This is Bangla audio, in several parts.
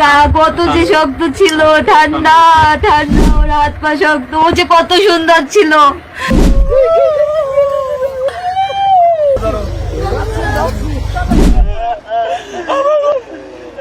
গা কত যে শক্ত ছিল, ঠান্ডা ঠান্ডা, ওর হাত পা শক্ত, ও যে কত সুন্দর ছিল।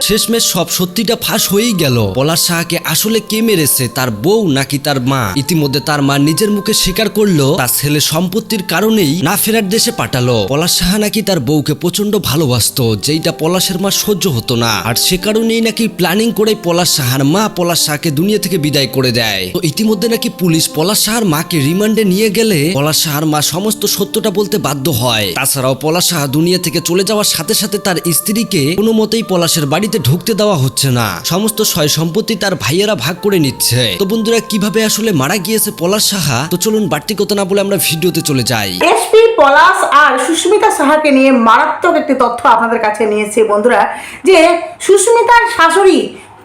শেষমেশ সব সত্যিটা ফাঁস হয়েই গেল। পলাশ সাহাকে আসলে কে মেরেছে, তার বউ নাকি তার মা? ইতিমধ্যে তার মা নিজের মুখে স্বীকার করল, তার ছেলে সম্পত্তির কারণেই না ফেরার দেশে পাঠালো। পলাশ সাহা নাকি তার বউকে প্রচণ্ড ভালোবাসতো, যেইটা পলাশের মা সহ্য হতো না। আর সে কারণেই নাকি প্ল্যানিং করে পলাশ সাহার মা পলাশ সাহাকে দুনিয়া থেকে বিদায় করে দেয়। তো ইতিমধ্যে নাকি পুলিশ পলাশ সাহার মাকে রিমান্ডে নিয়ে গেলে পলাশ সাহার মা সমস্ত সত্যটা বলতে বাধ্য হয়। তাছাড়াও পলাশ সাহা দুনিয়া থেকে চলে যাওয়ার সাথে সাথে তার স্ত্রীকে কোনো মতেই পলাশের বাড়িতে ঢুকতে দেওয়া হচ্ছে না। সমস্ত সয় সম্পত্তি তার ভাইয়েরা ভাগ করে নিচ্ছে। তো বন্ধুরা, কীভাবে আসলে মারা গিয়েছে পলাশ সাহা? তো চলুন বাড়তি কথা না বলে আমরা ভিডিওতে চলে যাই। এসপি পলাশ আর সুস্মিতা সাহাকে নিয়ে মারাত্মক একটি তথ্য আপনাদের কাছে নিয়েছে বন্ধুরা, যে সুস্মিতার শাশুড়ি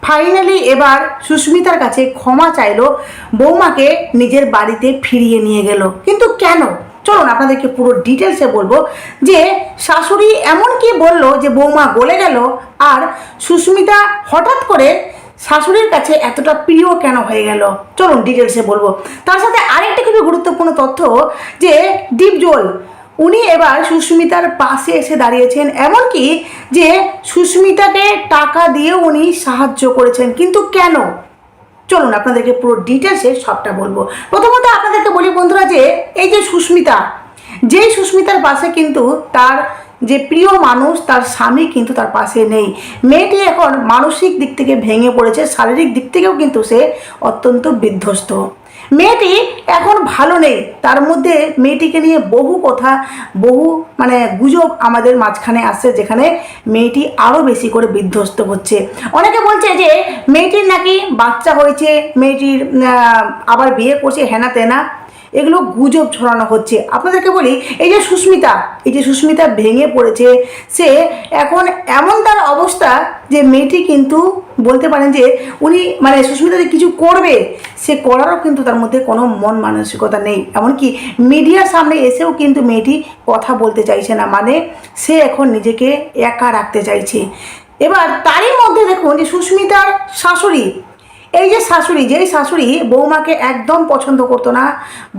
ফাইনালি এবার সুস্মিতার কাছে ক্ষমা চাইলো, বৌমাকে নিজের বাড়িতে ফিরিয়ে নিয়ে গেল। কিন্তু কেন? চলুন আপনাদেরকে পুরো ডিটেলসে বলব যে শাশুড়ি এমন কি বলল যে বৌমা গলে গেল আর সুস্মিতা হঠাৎ করে শাশুড়ির কাছে এতটা প্রিয় কেন হয়ে গেল? চলুন ডিটেলসে বলব। তার সাথে আরেকটা খুবই গুরুত্বপূর্ণ তথ্য যে দীপজল, উনি এবার সুস্মিতার পাশে এসে দাঁড়িয়েছেন এমনকি যে সুস্মিতাকে টাকা দিয়ে উনি সাহায্য করেছেন। কিন্তু কেন? চলুন আপনাদেরকে পুরো ডিটেলসে সবটা বলব। প্রথমত আপনাদেরকে বলি বন্ধুরা যে, এই যে সুস্মিতা, যেই সুস্মিতার পাশে কিন্তু তার যে প্রিয় মানুষ, তার স্বামী কিন্তু তার পাশে নেই। মেয়েটি এখন মানসিক দিক থেকে ভেঙে পড়েছে, শারীরিক দিক থেকেও কিন্তু সে অত্যন্ত বিধ্বস্ত। মেয়েটি এখন ভালো নেই। তার মধ্যে মেয়েটিকে নিয়ে বহু কথা, বহু মানে গুজব আমাদের মাঝখানে আসছে, যেখানে মেয়েটি আরও বেশি করে বিধ্বস্ত হচ্ছে। অনেকে বলছে যে মেয়েটির নাকি বাচ্চা হয়েছে, মেয়েটির আবার বিয়ে করছে, হেনা তেনা। এগুলো গুজব ছড়ানো হচ্ছে। আপনাদেরকে বলি, এই যে সুস্মিতা, এই যে সুস্মিতা ভেঙে পড়েছে, সে এখন এমন তার অবস্থা যে মেয়েটি কিন্তু বলতে পারেন যে উনি মানে সুস্মিতা যে কিছু করবে, সে করারও কিন্তু তার মধ্যে কোনো মন মানসিকতা নেই। এমনকি মিডিয়ার সামনে এসেও কিন্তু মেয়েটি কথা বলতে চাইছে না মানে সে এখন নিজেকে একা রাখতে চাইছে। এবার তারই মধ্যে দেখুন যে সুস্মিতার শাশুড়ি, এই যে শাশুড়ি, যেই শাশুড়ি বৌমাকে একদম পছন্দ করতো না,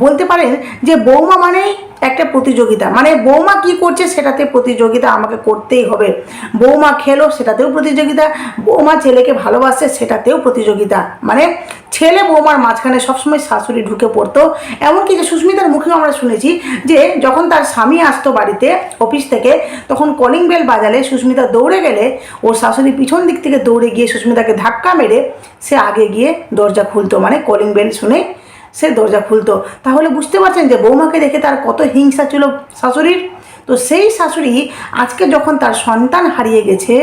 বলতে পারেন যে বৌমা মানেই একটা প্রতিযোগিতা। মানে বৌমা কি করছে সেটাতে প্রতিযোগিতা আমাকে করতেই হবে। বৌমা খেলো সেটাতেও প্রতিযোগিতা। বৌমা ছেলেকে ভালোবাসে সেটাতেও প্রতিযোগিতা। মানে ছেলে বৌমার মাঝখানে সবসময় শাশুড়ি ঢুকে পড়তো। এমনকি যে সুস্মিতার মুখেও আমরা শুনেছি যে যখন তার স্বামী আসতো বাড়িতে অফিস থেকে, তখন কলিং বেল বাজালে সুস্মিতা দৌড়ে গেলে ওর শাশুড়ি পিছন দিক থেকে দৌড়ে গিয়ে সুস্মিতাকে ধাক্কা মেরে সে আগে গিয়ে দরজা খুলতো। মানে কলিং বেল শুনে সে দরজা খুলতো। তাহলে বুঝতে পারছেন যে বৌমাকে দেখে তার কত হিংসা ছিল শাশুড়ির? তো সেই শাশুড়ি আজকে যখন তার সন্তান হারিয়ে গেছে,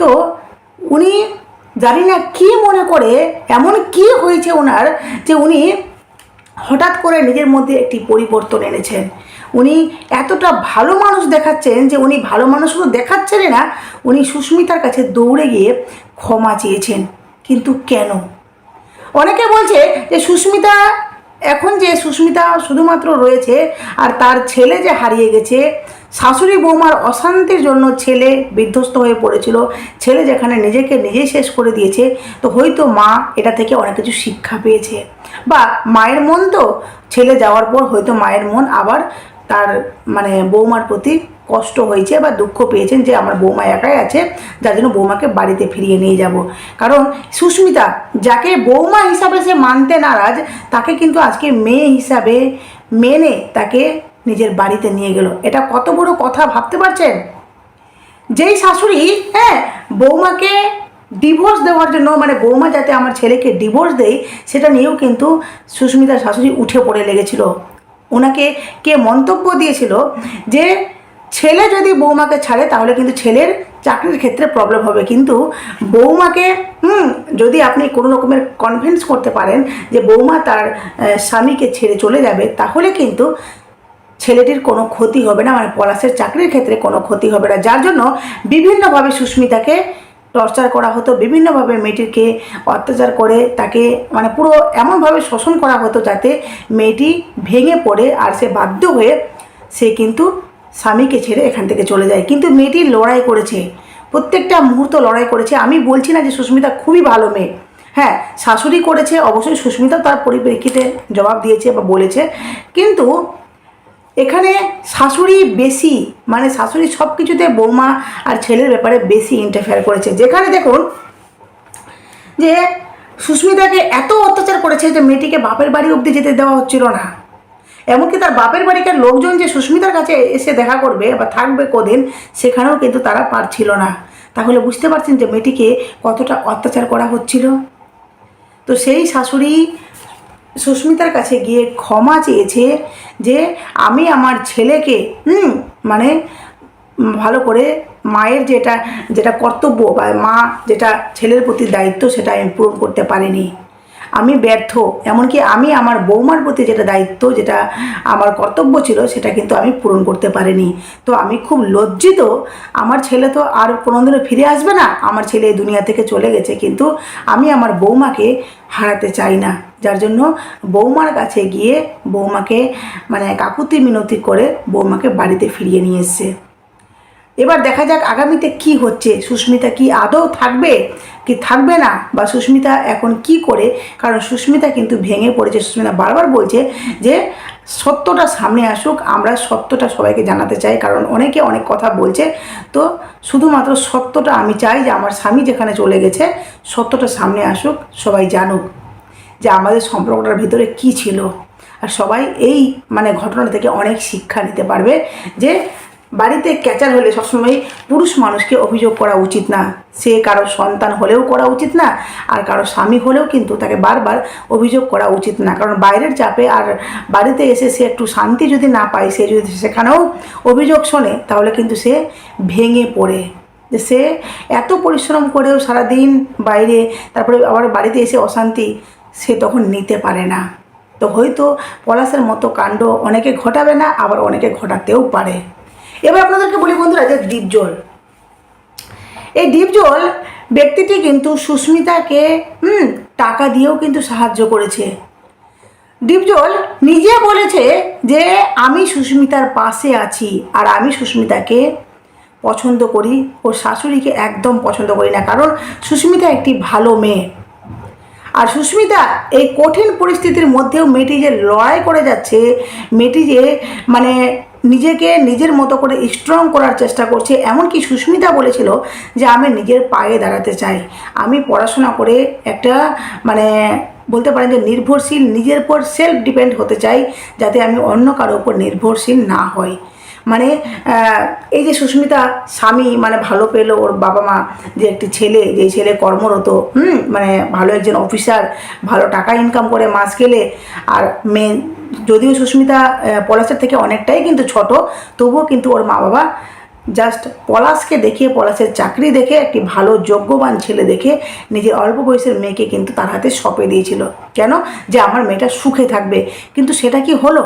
তো উনি জানি না কী মনে করে, এমন কি হয়েছে ওনার যে উনি হঠাৎ করে নিজের মধ্যে একটি পরিবর্তন এনেছেন। উনি এতটা ভালো মানুষ দেখাচ্ছেন যে উনি ভালো মানুষ শুধু দেখাচ্ছেনই না, উনি সুস্মিতার কাছে দৌড়ে গিয়ে ক্ষমা চেয়েছেন। কিন্তু কেন? অনেকে বলছে যে সুস্মিতা, এখন যে সুস্মিতা শুধুমাত্র রয়েছে আর তার ছেলে যে হারিয়ে গেছে, শাশুড়ি বৌমার অশান্তির জন্য ছেলে বিধ্বস্ত হয়ে পড়েছিল। ছেলে যেখানে নিজেকে নিজেই শেষ করে দিয়েছে, তো হয়তো মা এটা থেকে অনেক কিছু শিক্ষা পেয়েছে। বা মায়ের মন তো, ছেলে যাওয়ার পর হয়তো মায়ের মন আবার তার মানে বৌমার প্রতি কষ্ট হয়েছে বা দুঃখ পেয়েছেন যে আমার বৌমা একাই আছে, যার জন্য বৌমাকে বাড়িতে ফিরিয়ে নিয়ে যাব। কারণ সুস্মিতা, যাকে বৌমা হিসাবে সে মানতে নারাজ, তাকে কিন্তু আজকে মেয়ে হিসাবে মেনে তাকে নিজের বাড়িতে নিয়ে গেল। এটা কত বড় কথা ভাবতে পারছেন? যেই শাশুড়ি হ্যাঁ বৌমাকে ডিভোর্স দেওয়ার জন্য মানে বৌমা যাতে আমার ছেলেকে ডিভোর্স দেয়, সেটা নিয়েও কিন্তু সুস্মিতার শাশুড়ি উঠে পড়ে লেগেছিল। ওনাকে কে মন্তব্য দিয়েছিল যে ছেলে যদি বৌমাকে ছাড়ে তাহলে কিন্তু ছেলের চাকরির ক্ষেত্রে প্রবলেম হবে। কিন্তু বৌমাকে, হুম, যদি আপনি কোনো রকমের কনভিন্স করতে পারেন যে বৌমা তার স্বামীকে ছেড়ে চলে যাবে, তাহলে কিন্তু ছেলেটির কোনো ক্ষতি হবে না মানে পলাশের চাকরির ক্ষেত্রে কোনো ক্ষতি হবে না। যার জন্য বিভিন্নভাবে সুস্মিতাকে টর্চার করা হতো, বিভিন্নভাবে মেয়েটিকে অত্যাচার করে তাকে মানে পুরো এমনভাবে শোষণ করা হতো যাতে মেয়েটি ভেঙে পড়ে আর সে বাধ্য হয়ে সে কিন্তু স্বামীকে ছেড়ে এখান থেকে চলে যায়। কিন্তু মেয়েটি লড়াই করেছে, প্রত্যেকটা মুহূর্ত লড়াই করেছে। আমি বলছি না যে সুস্মিতা খুবই ভালো মেয়ে। হ্যাঁ শাশুড়ি করেছে, অবশ্যই সুস্মিতা তার পরিপ্রেক্ষিতে জবাব দিয়েছে বা বলেছে। কিন্তু এখানে শাশুড়ি বেশি মানে শাশুড়ি সব কিছুতে বৌমা আর ছেলের ব্যাপারে বেশি ইন্টারফেয়ার করেছে। যেখানে দেখুন যে সুস্মিতাকে এত অত্যাচার করেছে যে মেয়েটিকে বাপের বাড়ি অবধি যেতে দেওয়া হচ্ছিল না। এমনকি তার বাপের বাড়িকার লোকজন যে সুস্মিতার কাছে এসে দেখা করবে বা থাকবে কদিন, সেখানেও কিন্তু তারা পারছিল না। তাহলে বুঝতে পারছেন যে মেয়েটিকে কতটা অত্যাচার করা হচ্ছিল? তো সেই শাশুড়ি সুস্মিতার কাছে গিয়ে ক্ষমা চেয়েছে যে আমি আমার ছেলেকে, হুম মানে ভালো করে মায়ের যেটা যেটা কর্তব্য বা মা যেটা ছেলের প্রতি দায়িত্ব সেটা আমি পূরণ করতে পারিনি। আমি ব্যর্থ, এমনকি আমি আমার বৌমার প্রতি যেটা দায়িত্ব, যেটা আমার কর্তব্য ছিল সেটা কিন্তু আমি পূরণ করতে পারিনি। তো আমি খুব লজ্জিত, আমার ছেলে তো আর কোনোদিনও ফিরে আসবে না, আমার ছেলে এই দুনিয়া থেকে চলে গেছে, কিন্তু আমি আমার বৌমাকে হারাতে চাই না। যার জন্য বৌমার কাছে গিয়ে বৌমাকে মানে কাকুতি মিনতি করে বৌমাকে বাড়িতে ফিরিয়ে নিয়ে এসছে। এবার দেখা যাক আগামীতে কি হচ্ছে। সুস্মিতা কি আদৌ থাকবে? কি থাকবে না? বা সুস্মিতা এখন কি করে? কারণ সুস্মিতা কিন্তু ভেঙে পড়েছে। সুস্মিতা বারবার বলছে যে, সত্যটা সামনে আসুক, আমরা সত্যটা সবাইকে জানাতে চাই। কারণ অনেকে অনেক কথা বলছে। তো শুধুমাত্র সত্যটা আমি চাই যে, আমার স্বামী যেখানে চলে গেছে, সত্যটা সামনে আসুক, সবাই জানুক। যে আমাদের সম্পর্কটার ভিতরে কি ছিল। আর সবাই এই মানে ঘটনা থেকে অনেক শিক্ষা নিতে পারবে যে বাড়িতে ক্যাচার হলে সবসময় পুরুষ মানুষকে অভিযোগ করা উচিত না। সে কারও সন্তান হলেও করা উচিত না, আর কারও স্বামী হলেও কিন্তু তাকে বারবার অভিযোগ করা উচিত না। কারণ বাইরের চাপে আর বাড়িতে এসে সে একটু শান্তি যদি না পায়, সে যদি সেখানেও অভিযোগ শোনে, তাহলে কিন্তু সে ভেঙে পড়ে। যে সে এত পরিশ্রম করেও সারাদিন বাইরে, তারপরে আবার বাড়িতে এসে অশান্তি সে তখন নিতে পারে না। তো হয়তো পলাশের মতো কাণ্ড অনেকে ঘটাবে না, আবার অনেকে ঘটাতেও পারে। এবার আপনাদেরকে বলি বন্ধুরা যে ডিপজল। এই ডিপজল ব্যক্তিটি কিন্তু সুস্মিতাকে, হুম, টাকা দিয়েও কিন্তু সাহায্য করেছে। ডিপজল নিজে বলেছে যে, আমি সুস্মিতার পাশে আছি আর আমি সুস্মিতাকে পছন্দ করি। ওর শাশুড়িকে একদম পছন্দ করি না। কারণ সুস্মিতা একটি ভালো মেয়ে। আর সুস্মিতা, এই কঠিন পরিস্থিতির মধ্যেও মেয়েটি যে লড়াই করে যাচ্ছে, মেয়েটি যে মানে নিজেকে নিজের মতো করে স্ট্রং করার চেষ্টা করছে, এমনকি সুস্মিতা বলেছিল যে আমি নিজের পায়ে দাঁড়াতে চাই। আমি পড়াশোনা করে একটা মানে বলতে পারেন যে নির্ভরশীল, নিজের উপর সেলফ ডিপেন্ড হতে চাই, যাতে আমি অন্য কারও উপর নির্ভরশীল না হই। মানে এই যে সুস্মিতা স্বামী মানে ভালো পেল ওর বাবা মা যে একটি ছেলে, যে ছেলে কর্মরত, হুম মানে ভালো একজন অফিসার ভালো টাকা ইনকাম করে মাস গেলে, আর মেয়ে যদিও সুস্মিতা পলাশের থেকে অনেকটাই কিন্তু ছোট, তবুও কিন্তু ওর মা বাবা জাস্ট পলাশকে দেখে পলাশের চাকরি দেখে, একটি ভালো যোগ্যবান ছেলে দেখে নিজের অল্প বয়সের মেয়েকে কিন্তু তার হাতে সঁপে দিয়েছিল। কেন? যে আমার মেয়েটা সুখে থাকবে। কিন্তু সেটা কি হলো?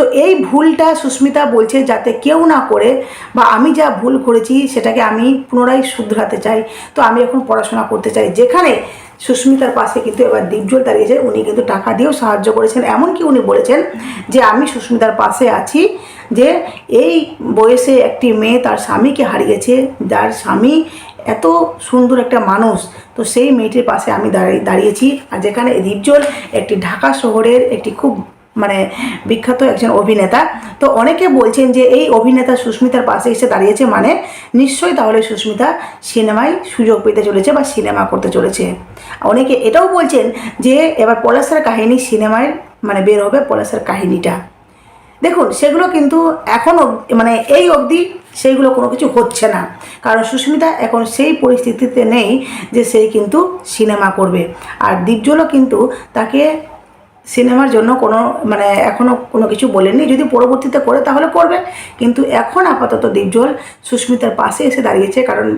তো এই ভুলটা সুস্মিতা বলছে যাতে কেউ না করে বা আমি যা ভুল করেছি সেটাকে আমি পুনরায় শুধরাতে চাই। তো আমি এখন পড়াশোনা করতে চাই। যেখানে সুস্মিতার পাশে কিন্তু এবার দীপজল দাঁড়িয়েছে উনি কিন্তু টাকা দিয়েও সাহায্য করেছেন। এমনকি উনি বলেছেন যে আমি সুস্মিতার পাশে আছি যে এই বয়সে একটি মেয়ে তার স্বামীকে হারিয়েছে, যার স্বামী এত সুন্দর একটা মানুষ, তো সেই মেয়েটির পাশে আমি দাঁড়িয়ে, দাঁড়িয়েছি। আর যেখানে দীপজল একটি ঢাকা শহরের একটি খুব মানে বিখ্যাত একজন অভিনেতা। তো অনেকে বলছেন যে এই অভিনেতা সুস্মিতার পাশে এসে দাঁড়িয়েছে মানে নিশ্চয়ই তাহলে সুস্মিতা সিনেমায় সুযোগ পেতে চলেছে বা সিনেমা করতে চলেছে। অনেকে এটাও বলছেন যে এবার পলাশের কাহিনী সিনেমায় মানে বের হবে পলাশের কাহিনীটা। দেখুন, সেগুলো কিন্তু এখনও মানে এই অবধি সেইগুলো কোনো কিছু হচ্ছে না। কারণ সুস্মিতা এখন সেই পরিস্থিতিতে নেই যে সেই কিন্তু সিনেমা করবে। আর দীপজলও কিন্তু তাকে সিনেমার জন্য কোনো মানে এখনও কোনো কিছু বলেননি। যদি পরবর্তীতে করে তাহলে করবে। কিন্তু এখন আপাতত দীপজল সুস্মিতার পাশে এসে দাঁড়িয়েছে। কারণ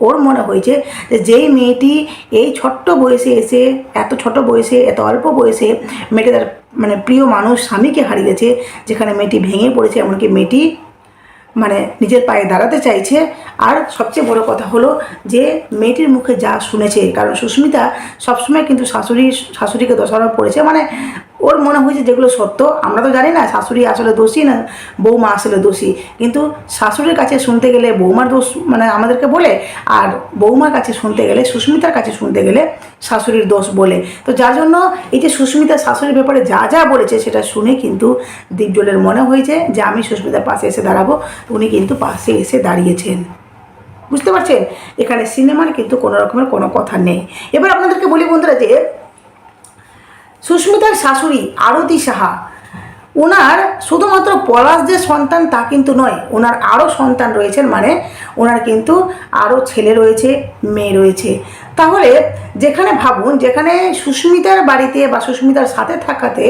ওর মনে হয়েছে যে যেই মেয়েটি এই ছোট্ট বয়সে এসে, এত ছোট বয়সে, এত অল্প বয়সে মেয়েটি তার মানে প্রিয় মানুষ স্বামীকে হারিয়েছে, যেখানে মেয়েটি ভেঙে পড়েছে, এমনকি মেয়েটি মানে নিজের পায়ে দাঁড়াতে চাইছে। আর সবচেয়ে বড় কথা হলো যে, মেয়েটির মুখে যা শুনেছে, কারণ সুস্মিতা সবসময় কিন্তু শাশুড়ি শাশুড়িকে দোষারোপ করেছে। মানে ওর মনে হয়েছে যেগুলো সত্য, আমরা তো জানি না, শাশুড়ি আসলে দোষী না, বৌমা আসলে দোষী। কিন্তু শাশুড়ির কাছে শুনতে গেলে, বৌমার দোষ মানে আমাদেরকে বলে, আর বৌমার কাছে শুনতে গেলে, সুস্মিতার কাছে শুনতে গেলে শাশুড়ির দোষ বলে। তো যার জন্য এই যে সুস্মিতা শাশুড়ির ব্যাপারে যা যা বলেছে, সেটা শুনে কিন্তু দীপজলের মনে হয়েছে যে, আমি সুস্মিতার পাশে এসে দাঁড়াবো। উনি কিন্তু পাশে এসে দাঁড়িয়েছেন। বুঝতে পারছেন? এখানে সিনেমার কিন্তু কোনো রকমের কোনো কথা নেই। এবার আপনাদেরকে বলি বন্ধুরা যে সুস্মিতার শাশুড়ি আরতি সাহা। ওনার শুধুমাত্র পলাশ যে সন্তান তা কিন্তু নয়, ওনার আরও সন্তান রয়েছেন মানে ওনার কিন্তু আরও ছেলে রয়েছে, মেয়ে রয়েছে। তাহলে যেখানে ভাবুন, যেখানে সুস্মিতার বাড়িতে বা সুস্মিতার সাথে থাকাতে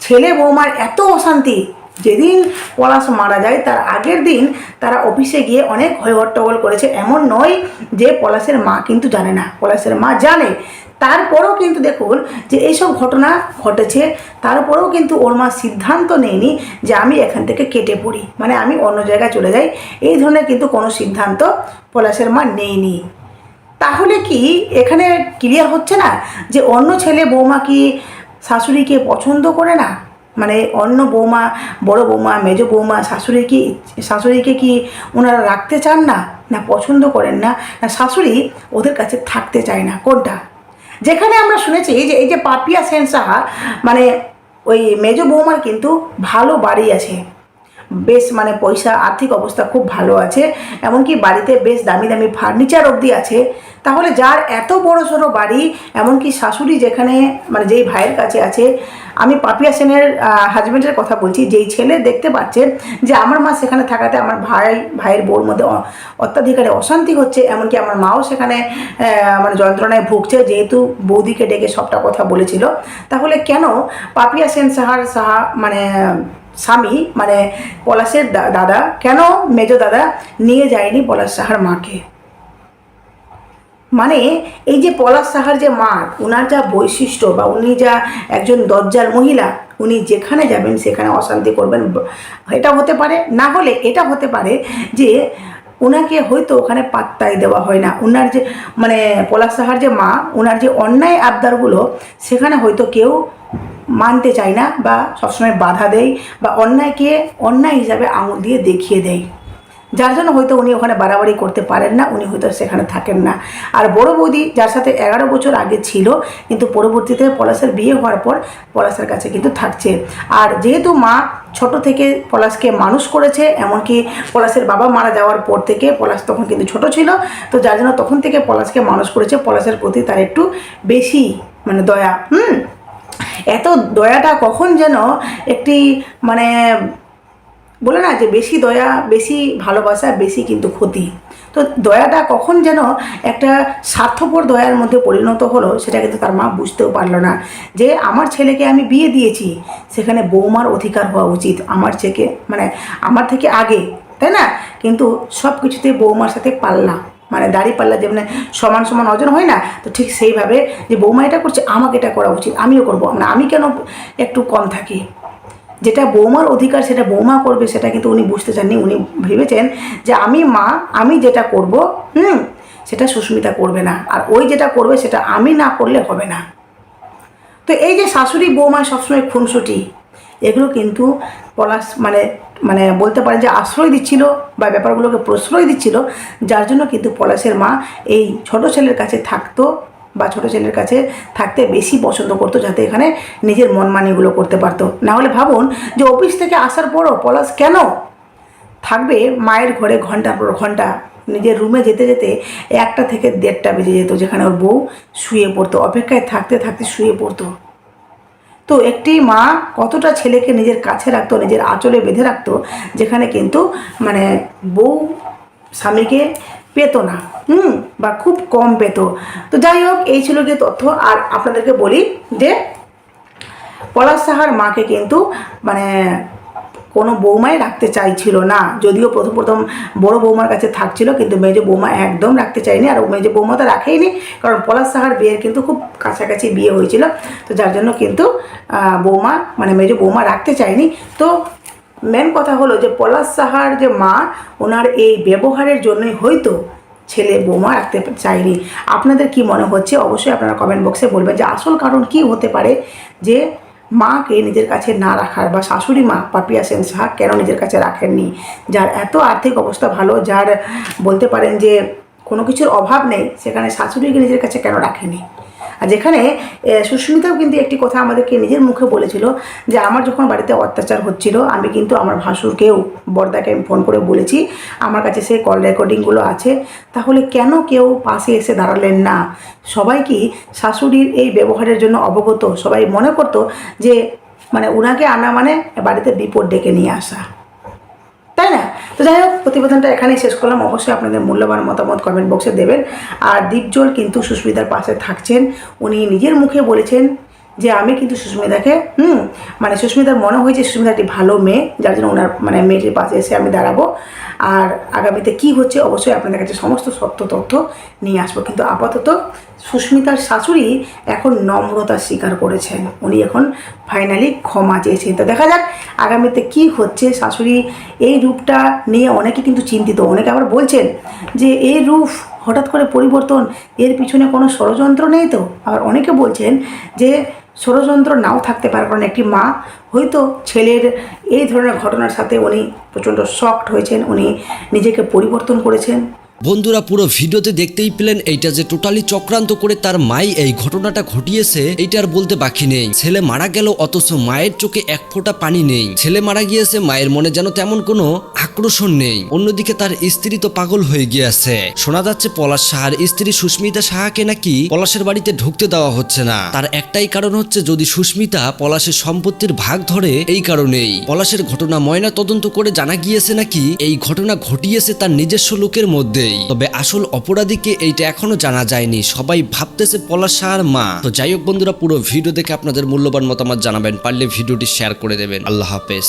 ছেলে বৌমার এত অশান্তি, যেদিন পলাশ মারা যায়, তার আগের দিন তারা অফিসে গিয়ে অনেক হই হট্টগোল করেছে। এমন নয় যে পলাশের মা কিন্তু জানে না। পলাশের মা জানে তারপরেও কিন্তু দেখুন যে এইসব ঘটনা ঘটেছে, তারপরেও কিন্তু ওর মা সিদ্ধান্ত নেয়নি যে আমি এখান থেকে কেটে পড়ি মানে আমি অন্য জায়গায় চলে যাই। এই ধরনের কিন্তু কোনো সিদ্ধান্ত পলাশের মা নেয়নি। তাহলে কি এখানে ক্লিয়ার হচ্ছে না যে অন্য ছেলে বৌমা কি শাশুড়িকে পছন্দ করে না? মানে অন্য বৌমা, বড় বৌমা, মেজ বৌমা শাশুড়ি কি শাশুড়িকে কি ওনারা রাখতে চান না? না পছন্দ করেন না? না শাশুড়ি ওদের কাছে থাকতে চায় না, কোনটা? যেখানে আমরা শুনেছি যে, এই যে পাপিয়া সেন সাহা মানে ওই মেজ বৌমার কিন্তু ভালো বাড়ি আছে। বেশ মানে পয়সা, আর্থিক অবস্থা খুব ভালো আছে। এমনকি বাড়িতে বেশ দামি দামি ফার্নিচার অবধি আছে। তাহলে যার এত বড় সড়ো বাড়ি, এমনকি শাশুড়ি যেখানে মানে যেই ভাইয়ের কাছে আছে, আমি পাপিয়া সেনের হাজব্যান্ডের কথা বলছি, যেই ছেলে দেখতে পাচ্ছে যে আমার মা সেখানে থাকাতে আমার ভাই, ভাইয়ের বউর মধ্যে অত্যাধিকারে অশান্তি হচ্ছে, এমনকি আমার মাও সেখানে মানে যন্ত্রণায় ভুগছে, যেহেতু বৌদিকে ডেকে সবটা কথা বলেছিল। তাহলে কেন পাপিয়া সেন সাহার, সাহা মানে স্বামী মানে পলাশের দাদা, কেন মেজ দাদা নিয়ে যায়নি পলাশ সাহার মাকে? মানে এই যে পলাশ সাহার যে মা ওনার যা বৈশিষ্ট্য বা উনি যা একজন দরজার মহিলা, উনি যেখানে যাবেন সেখানে অশান্তি করবেন এটা হতে পারে? না হলে এটা হতে পারে যে ওনাকে হয়তো ওখানে পাত্তাই দেওয়া হয় না। ওনার যে মানে পলাশ সাহার যে মা ওনার যে অন্যায় আবদারগুলো, সেখানে হয়তো কেউ মানতে চায় না বা সবসময় বাধা দেয় বা অন্যায়কে, অন্যায় হিসাবে আঙুল দিয়ে দেখিয়ে দেয় যার জন্য হয়তো উনি ওখানে বাড়াবাড়ি করতে পারেন না, উনি হয়তো সেখানে থাকেন না। আর বড় বৌদি যার সাথে এগারো বছর আগে ছিল, কিন্তু পরবর্তীতে পলাশের বিয়ে হওয়ার পর পলাশের কাছে কিন্তু থাকছে। আর যেহেতু মা ছোট থেকে পলাশকে মানুষ করেছে, এমনকি পলাশের বাবা মারা যাওয়ার পর থেকে পলাশ তখন কিন্তু ছোট ছিল, তো যার জন্য তখন থেকে পলাশকে মানুষ করেছে। পলাশের প্রতি তার একটু বেশি মানে দয়া, হুম? দয়াটা কখন যেন একটি মানে বলে না যে বেশি দয়া, বেশি ভালোবাসা, বেশি কিন্তু ক্ষতি। তো দয়াটা কখন যেন একটা স্বার্থপর দয়ার মধ্যে পরিণত হলো, সেটা কিন্তু তার মা বুঝতেও পারল না। যে আমার ছেলেকে আমি বিয়ে দিয়েছি, সেখানে বৌমার অধিকার হওয়া উচিত আমার থেকে মানে আমার থেকে আগে, তাই না? কিন্তু সব কিছুতে বৌমার সাথে পাল্লা। মানে দাড়ি পাল্লা মানে সমান সমান অজন হয় না, তো ঠিক সেইভাবে যে বৌমা এটা করছে, আমাকে এটা করা উচিত, আমিও করব। মানে আমি কেন একটু কম থাকি? যেটা বৌমার অধিকার, সেটা বৌমা করবে, সেটা কিন্তু উনি বুঝতে চাননি, উনি ভেবেছেন যে আমি মা, আমি যেটা করব, হুম, সেটা সুস্মিতা করবে না, আর ওই যেটা করবে, সেটা আমি না করলে হবে না। তো এই যে শাশুড়ি বৌমা সবসময় খুনসুটি, এগুলো কিন্তু পলাশ মানে মানে বলতে পারেন যে আশ্রয় দিচ্ছিল বা ব্যাপারগুলোকে প্রশ্রয় দিচ্ছিল, যার জন্য কিন্তু পলাশের মা এই ছোট ছেলের কাছে থাকতো বা ছোট ছেলের কাছে থাকতে বেশি পছন্দ করতো যাতে এখানে নিজের মন মানিগুলো করতে পারতো। না হলে ভাবুন যে অফিস থেকে আসার পরও পলাশ কেন থাকবে মায়ের ঘরে ঘণ্টার পর ঘণ্টা? নিজের রুমে যেতে যেতে একটা থেকে দেড়টা বেজে যেত, যেখানে ওর বউ শুয়ে পড়তো, অপেক্ষায় থাকতে থাকতে শুয়ে পড়তো। তো একটি মা কতটা ছেলেকে নিজের কাছে রাখতো, নিজের আঁচলে বেঁধে রাখতো, যেখানে কিন্তু মানে বউ স্বামীকে পেতো না, হুম, বা খুব কম পেতো। তো যাই হোক, এই ছিল গিয়ে তথ্য। আর আপনাদেরকে বলি যে পলাশ সাহার মাকে কিন্তু মানে কোনো বৌমাই রাখতে চাইছিল না। যদিও প্রথম প্রথম বড় বৌমার কাছে থাকছিল, কিন্তু মেজ বৌমা একদম রাখতে চায়নি আর মেজ বৌমা তো রাখেইনি, কারণ পলাশ সাহার বিয়ের কিন্তু খুব কাছাকাছি বিয়ে হয়েছিল। তো যার জন্য কিন্তু বৌমা মানে মেজ বৌমা রাখতে চায়নি। তো মেন কথা হলো যে পলাশ সাহার যে মা, ওনার এই ব্যবহারের জন্যই হয়তো ছেলে বৌমা রাখতে চায়নি। আপনাদের কি মনে হচ্ছে? অবশ্যই আপনারা কমেন্ট বক্সে বলবেন যে আসল কারণ কি হতে পারে যে মাকে নিজের কাছে না রাখার বা শাশুড়ি মা পাপিয়া সেন সাহা কেন নিজের কাছে রাখেননি? যার এত আর্থিক অবস্থা ভালো, যার বলতে পারেন যে কোনো কিছুর অভাব নেই, সেখানে শাশুড়িকে নিজের কাছে কেন রাখেনি? আর যেখানে সুস্মিতাও কিন্তু একটি কথা আমাদেরকে নিজের মুখে বলেছিল যে আমার যখন বাড়িতে অত্যাচার হচ্ছিল, আমি কিন্তু আমার ভাসুরকেও, বর্দাকে আমি ফোন করে বলেছি, আমার কাছে সেই কল রেকর্ডিংগুলো আছে, তাহলে কেন কেউ পাশে এসে দাঁড়ালেন না? সবাই কি শাশুড়ির এই ব্যবহারের জন্য অবগত? সবাই মনে করতো যে মানে ওনাকে আনা মানে বাড়িতে বিপদ ডেকে নিয়ে আসা। না? তো যাই হোক, প্রতিবেদনটা এখানেই শেষ করলাম। অবশ্যই আপনাদের মূল্যবান মতামত কমেন্ট বক্সে দেবেন। আর দীপজল কিন্তু সুস্মিতার পাশে থাকছেন। উনি নিজের মুখে বলেছেন যে, আমি কিন্তু সুস্মিতাকে, হুম মানে সুস্মিতার মনে হয়েছে সুস্মিতা একটি ভালো মেয়ে। যার জন্য ওনার মানে মেয়েটির পাশে এসে আমি দাঁড়াবো। আর আগামীতে কি হচ্ছে, অবশ্যই আপনাদের কাছে সমস্ত সত্য তথ্য নিয়ে আসব। কিন্তু আপাতত সুস্মিতার শাশুড়ি এখন নম্রতা স্বীকার করেছেন। উনি এখন ফাইনালি ক্ষমা চেয়েছেন। তো দেখা যাক আগামীতে কি হচ্ছে। শাশুড়ি এই রূপটা নিয়ে অনেকে কিন্তু চিন্তিত। অনেকে আবার বলছেন যে, এই রূপ হঠাৎ করে পরিবর্তন, এর পিছনে কোনো ষড়যন্ত্র নেই তো? আবার অনেকে বলছেন যে, ষড়যন্ত্র নাও থাকতে পারে, কারণ একটি মা হয়তো ছেলের এই ধরনের ঘটনার সাথে উনি প্রচণ্ড শক্ট হয়েছেন। উনি নিজেকে পরিবর্তন করেছেন। বন্ধুরা, পুরো ভিডিওতে দেখতেই পেলেন, এইটা যে টোটালি চক্রান্ত করে তার মাই এই ঘটনাটা ঘটিয়েছে, এইটা আর বলতে বাকি নেই। ছেলে মারা গেল, অথচ মায়ের চোখে এক ফোঁটা পানি নেই। ছেলে মারা গিয়েছে, মায়ের মনে যেন তেমন কোনো আকর্ষণ নেই। অন্যদিকে তার স্ত্রী তো পাগল হয়ে গিয়েছে। শোনা যাচ্ছে, পলাশ সাহার স্ত্রী সুস্মিতা সাহাকে নাকি পলাশের বাড়িতে ঢুকতে দেওয়া হচ্ছে না। তার একটাই কারণ হচ্ছে, যদি সুস্মিতা পলাশের সম্পত্তির ভাগ ধরে, এই কারণেই। পলাশের ঘটনা ময়না তদন্ত করে জানা গিয়েছে নাকি, এই ঘটনা ঘটিয়েছে তার নিজস্ব লোকের মধ্যেই তবে আসল অপরাধীকে এইটা এখনও জানা যায়নি। সবাই ভাবতেছে পলাশ সাহার মা। তো যাই হোক বন্ধুরা, পুরো ভিডিও দেখে আপনাদের মূল্যবান মতামত জানাবেন। পারলে ভিডিওটি শেয়ার করে দেবেন। আল্লাহ হাফেজ।